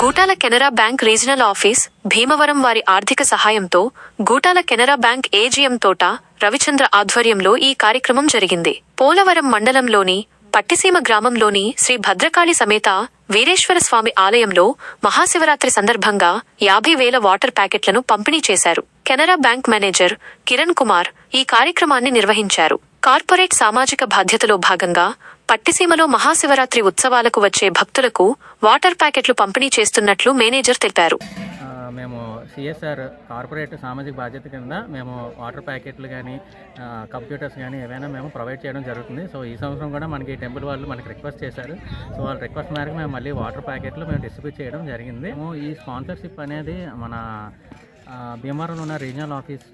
Gutala Canara bank regional office Bhimavaram వారి ఆర్థిక సహాయంతో గూటాల కెనరా బ్యాంక్ ఏజీఎం తోట రవిచంద్ర ఆధ్వర్యంలో ఈ కార్యక్రమం జరిగింది. పోలవరం మండలంలోని పట్టిసీమ గ్రామంలోని శ్రీ భద్రకాళి సమేత వీరేశ్వర స్వామి ఆలయంలో మహాశివరాత్రి సందర్భంగా యాభై వేల వాటర్ ప్యాకెట్లను పంపిణీ చేశారు. కెనరా బ్యాంక్ మేనేజర్ కిరణ్ కుమార్ ఈ కార్యక్రమాన్ని నిర్వహించారు. కార్పొరేట్ సామాజిక బాధ్యతలో భాగంగా పట్టిసీమలో మహాశివరాత్రి ఉత్సవాలకు వచ్చే భక్తులకు వాటర్ ప్యాకెట్లు పంపిణీ చేస్తున్నట్లు మేనేజర్ తెలిపారు. మేము సిఎస్ఆర్ కార్పొరేట్ సామాజిక బాధ్యత కింద మేము వాటర్ ప్యాకెట్లు కానీ కంప్యూటర్స్ కానీ ఏవైనా మేము ప్రొవైడ్ చేయడం జరుగుతుంది. సో ఈ సంవత్సరం కూడా మనకి టెంపుల్ వాళ్ళు మనకి రిక్వెస్ట్ చేశారు. సో వాళ్ళ రిక్వెస్ట్ మేరకు మేము మళ్ళీ వాటర్ ప్యాకెట్లు మేము డిస్ట్రిబ్యూట్ చేయడం జరిగింది. మేము ఈ స్పాన్సర్షిప్ అనేది మన భీమవరంలో ఉన్న రీజనల్ ఆఫీస్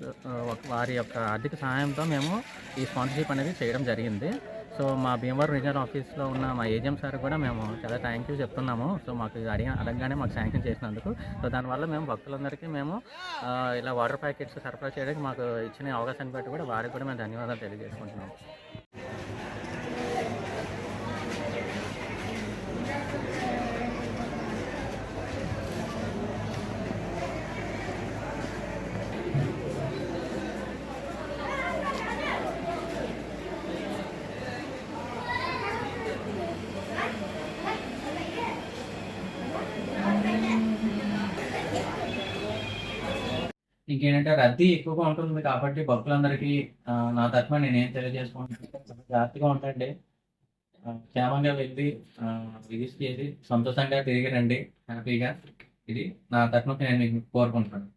వారి యొక్క ఆర్థిక సహాయంతో మేము ఈ స్పాన్సర్షిప్ అనేది చేయడం జరిగింది. సో మా భీమవరం రీజనల్ ఆఫీస్లో ఉన్న మా ఏజెం సార్ కూడా మేము చాలా థ్యాంక్ యూ చెప్తున్నాము. సో మాకు అడిగిన అడగగానే మాకు శాంక్షన్ చేసినందుకు. సో దానివల్ల మేము భక్తులందరికీ మేము ఇలా వాటర్ ప్యాకెట్స్ సరఫరా చేయడానికి మాకు ఇచ్చిన అవకాశాన్ని బట్టి కూడా వారికి కూడా మేము ధన్యవాదాలు తెలియజేసుకుంటున్నాము. ఇంకేంటంటే రద్దీ ఎక్కువగా ఉంటుంది కాబట్టి భక్తులందరికీ నా తరఫున నేను తెలియజేసుకుంటున్నాను జాగ్రత్తగా ఉండండి. క్షేమంగా వెళ్ళి విజిట్ చేసి సంతోషంగా తిరిగి రండి. హ్యాపీగా. ఇది నా తరఫున నేను కోరుకుంటున్నాను.